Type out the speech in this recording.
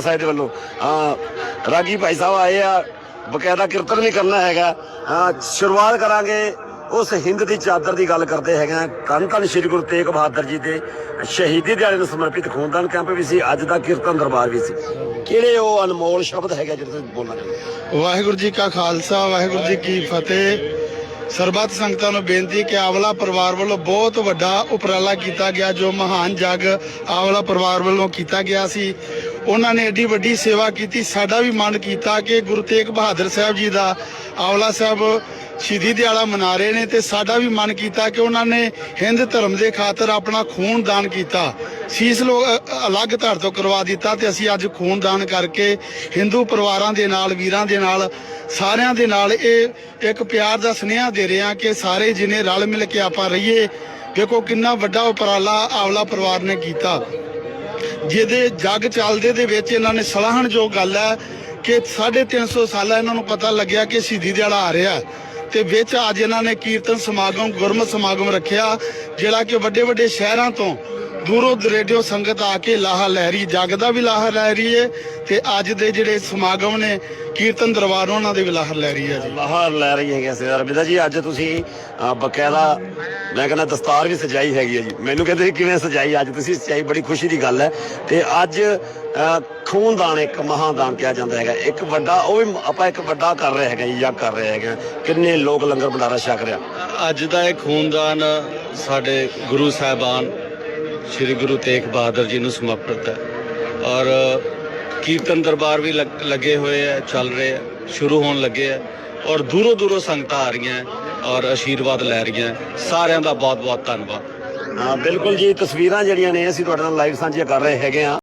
ਸਾਹਿਬ ਵੱਲੋਂ। ਹਾਂ, ਰਾਗੀ ਭਾਈ ਸਾਹਿਬ ਆਏ ਆ, ਬਕਾਇਦਾ ਕੀਰਤਨ ਵੀ ਕਰਨਾ ਹੈਗਾ। ਹਾਂ, ਸ਼ੁਰੂਆਤ ਕਰਾਂਗੇ ਉਸ ਹਿੰਦ ਦੀ ਚਾਦਰ ਦੀ ਗੱਲ ਕਰਦੇ ਹੈਗੇ ਆ। ਧੰਨ ਧੰਨ ਸ਼੍ਰੀ ਗੁਰੂ ਤੇਗ ਬਹਾਦਰ ਜੀ ਦੇ ਸ਼ਹੀਦੀ ਦਿਹਾੜੇ ਨੂੰ ਸਮਰਪਿਤ ਖੂਨਦਾਨ ਕੈਂਪ ਵੀ ਸੀ, ਅੱਜ ਦਾ ਕੀਰਤਨ ਦਰਬਾਰ ਵੀ ਸੀ। ਕਿਹੜੇ ਉਹ ਅਨਮੋਲ ਸ਼ਬਦ ਹੈਗੇ ਜਿਹੜੇ ਤੁਸੀਂ ਬੋਲਣਾ ਚਾਹੁੰਦੇ ਵਾਹਿਗੁਰੂ ਜੀ ਕਾ ਖਾਲਸਾ, ਵਾਹਿਗੁਰੂ ਜੀ ਕੀ ਫਤਿਹ। ਸਰਬੱਤ ਸੰਗਤਾਂ ਨੂੰ ਬੇਨਤੀ ਕਿ ਆਵਲਾ ਪਰਿਵਾਰ ਵੱਲੋਂ ਬਹੁਤ ਵੱਡਾ ਉਪਰਾਲਾ ਕੀਤਾ ਗਿਆ, ਜੋ ਮਹਾਨ ਜਗ ਆਵਲਾ ਪਰਿਵਾਰ ਵੱਲੋਂ ਕੀਤਾ ਗਿਆ ਸੀ। ਉਹਨਾਂ ਨੇ ਏਡੀ ਵੱਡੀ ਸੇਵਾ ਕੀਤੀ। ਸਾਡਾ ਵੀ ਮਨ ਕੀਤਾ ਕਿ ਗੁਰੂ ਤੇਗ ਬਹਾਦਰ ਸਾਹਿਬ ਜੀ ਦਾ ਆਵਲਾ ਸਾਹਿਬ ਸ਼ਹੀਦੀ ਦਿਹਾੜਾ ਮਨਾ ਰਹੇ ਨੇ ਤੇ ਸਾਡਾ ਵੀ ਮਨ ਕੀਤਾ ਕਿ ਉਹਨਾਂ ਨੇ ਹਿੰਦ ਧਰਮ ਦੇ ਖਾਤਰ ਆਪਣਾ ਖੂਨ ਦਾਨ ਕੀਤਾ। ਸੀਸ ਲੋ ਅਲੱਗ ਧੜ ਤੋਂ ਕਰਵਾ ਦਿੱਤਾ ਤੇ ਅਸੀਂ ਅੱਜ ਖੂਨ ਦਾਨ ਕਰਕੇ ਹਿੰਦੂ ਪਰਿਵਾਰਾਂ ਦੇ ਨਾਲ, ਵੀਰਾਂ ਦੇ ਨਾਲ, ਸਾਰਿਆਂ ਦੇ ਨਾਲ ਇਹ ਇੱਕ ਪਿਆਰ ਦਾ ਸੁਨੇਹਾ ਦੇ ਰਹੇ ਹਾਂ ਕਿ ਸਾਰੇ ਜਿਨੇ ਰਲ ਮਿਲ ਕੇ ਆਪਾਂ ਰਹੀਏ। ਦੇਖੋ ਕਿੰਨਾ ਵੱਡਾ ਉਪਰਾਲਾ ਆਵਲਾ ਪਰਿਵਾਰ ਨੇ ਕੀਤਾ। ਜਿਹਦੇ ਜੱਗ ਚੱਲਦੇ ਦੇ ਵਿੱਚ ਇਹਨਾਂ ਨੇ ਸਲਾਹਣਯੋਗ ਗੱਲ ਹੈ ਕਿ 350 ਸਾਲਾਂ ਇਹਨਾਂ ਨੂੰ ਪਤਾ ਲੱਗਿਆ ਕਿ ਸ਼ਹੀਦੀ ਦਿਹਾੜਾ ਆ ਰਿਹਾ ਹੈ। ਤੇ ਵਿੱਚ ਅੱਜ ਇਹਨਾਂ ਨੇ ਕੀਰਤਨ ਸਮਾਗਮ, ਗੁਰਮਤ ਸਮਾਗਮ ਰੱਖਿਆ, ਜਿਹੜਾ ਕਿ ਵੱਡੇ ਵੱਡੇ ਸ਼ਹਿਰਾਂ ਤੋਂ ਦੂਰੋਂ ਦਰੇਡਿਓ ਸੰਗਤ ਆ ਕੇ ਲਾਹਾ ਲਹਿਰੀ ਜੱਗ ਦਾ ਵੀ ਲਾਹਾ ਲੈ ਰਹੀ ਹੈ ਤੇ ਅੱਜ ਦੇ ਜਿਹੜੇ ਸਮਾਗਮ ਨੇ ਕੀਰਤਨ ਦਰਬਾਰ ਉਹਨਾਂ ਦੇ ਵੀ ਲਾਹਰ ਲੈ ਰਹੀ ਹੈ ਜੀ। ਬਾਹਰ ਲੈ ਰਹੀ ਹੈਗੇ ਸੀ। ਅਰਬਿੰਦਾ ਜੀ ਅੱਜ ਤੁਸੀਂ ਬਕਾਇਦਾ ਮੈਂ ਕਹਿੰਦਾ ਦਸਤਾਰ ਵੀ ਸਜਾਈ ਹੈਗੀ ਹੈ ਜੀ। ਮੈਨੂੰ ਕਹਿੰਦੇ ਕਿਵੇਂ ਸਜਾਈ? ਅੱਜ ਤੁਸੀਂ ਸਜਾਈ ਬੜੀ ਖੁਸ਼ੀ ਦੀ ਗੱਲ ਹੈ। ਤੇ ਅੱਜ ਖੂਨਦਾਨ ਇੱਕ ਮਹਾਦਾਨ ਕਿਹਾ ਜਾਂਦਾ ਹੈਗਾ। ਇੱਕ ਵੱਡਾ ਉਹ ਵੀ ਆਪਾਂ ਇੱਕ ਵੱਡਾ ਕਰ ਰਹੇ ਹੈਗੇ ਜਾਂ ਕਰ ਰਹੇ ਹੈਗੇ ਕਿੰਨੇ ਲੋਕ ਲੰਗਰ ਭੰਡਾਰਾ ਛਕ ਰਿਹਾ। ਅੱਜ ਦਾ ਇਹ ਖੂਨਦਾਨ ਸਾਡੇ ਗੁਰੂ ਸਾਹਿਬਾਨ ਸ੍ਰੀ ਗੁਰੂ ਤੇਗ ਬਹਾਦਰ ਜੀ ਨੂੰ ਸਮਰਪਿਤ ਹੈ। ਔਰ ਕੀਰਤਨ ਦਰਬਾਰ ਵੀ ਲੱਗ- ਲੱਗੇ ਹੋਏ ਹੈ, ਚੱਲ ਰਹੇ ਹੈ, ਸ਼ੁਰੂ ਹੋਣ ਲੱਗੇ ਹੈ। ਔਰ ਦੂਰੋਂ ਦੂਰੋਂ ਸੰਗਤਾਂ ਆ ਰਹੀਆਂ ਔਰ ਆਸ਼ੀਰਵਾਦ ਲੈ ਰਹੀਆਂ ਸਾਰਿਆਂ ਦਾ ਬਹੁਤ ਬਹੁਤ ਧੰਨਵਾਦ। ਹਾਂ, ਬਿਲਕੁਲ ਜੀ, ਤਸਵੀਰਾਂ ਜਿਹੜੀਆਂ ਨੇ ਅਸੀਂ ਤੁਹਾਡੇ ਨਾਲ ਲਾਈਵ ਸਾਂਝੀਆਂ ਕਰ ਰਹੇ ਹੈਗੇ ਆ